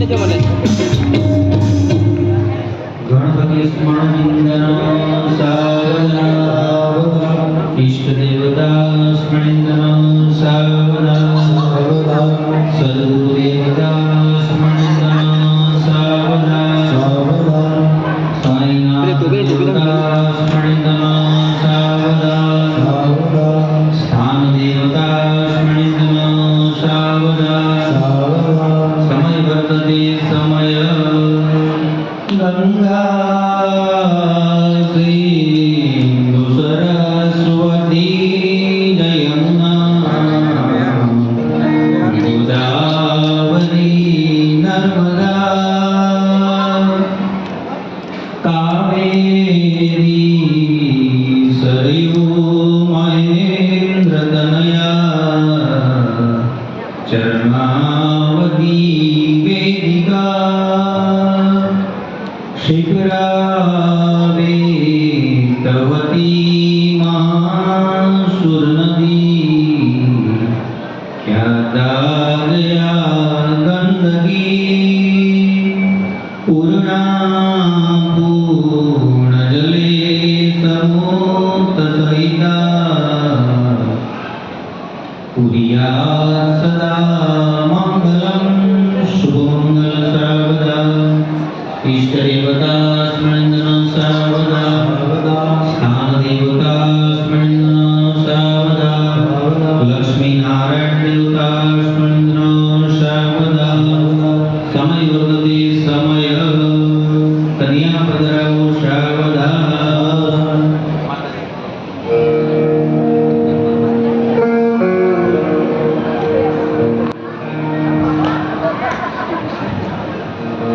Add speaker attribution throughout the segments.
Speaker 1: দেখে বলেন। গণপতি স্মরণ दानिया गंदगी पूर्णा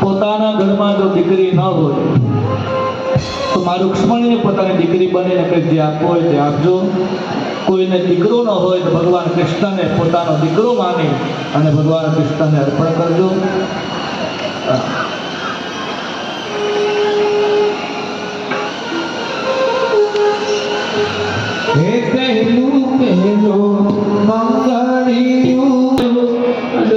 Speaker 2: પોતાના ઘરમાં જો દીકરી ન હોય, તો મારું રૂક્ષ્મણીને પોતાની દીકરી બનીને કંઈક જે આપવો હોય તે આપજો કોઈને દીકરો ન હોય તો ભગવાન કૃષ્ણને પોતાનો દીકરો માની અને ભગવાન કૃષ્ણને અર્પણ કરજો.
Speaker 1: હે કહેલું કહેલો મંગળિયું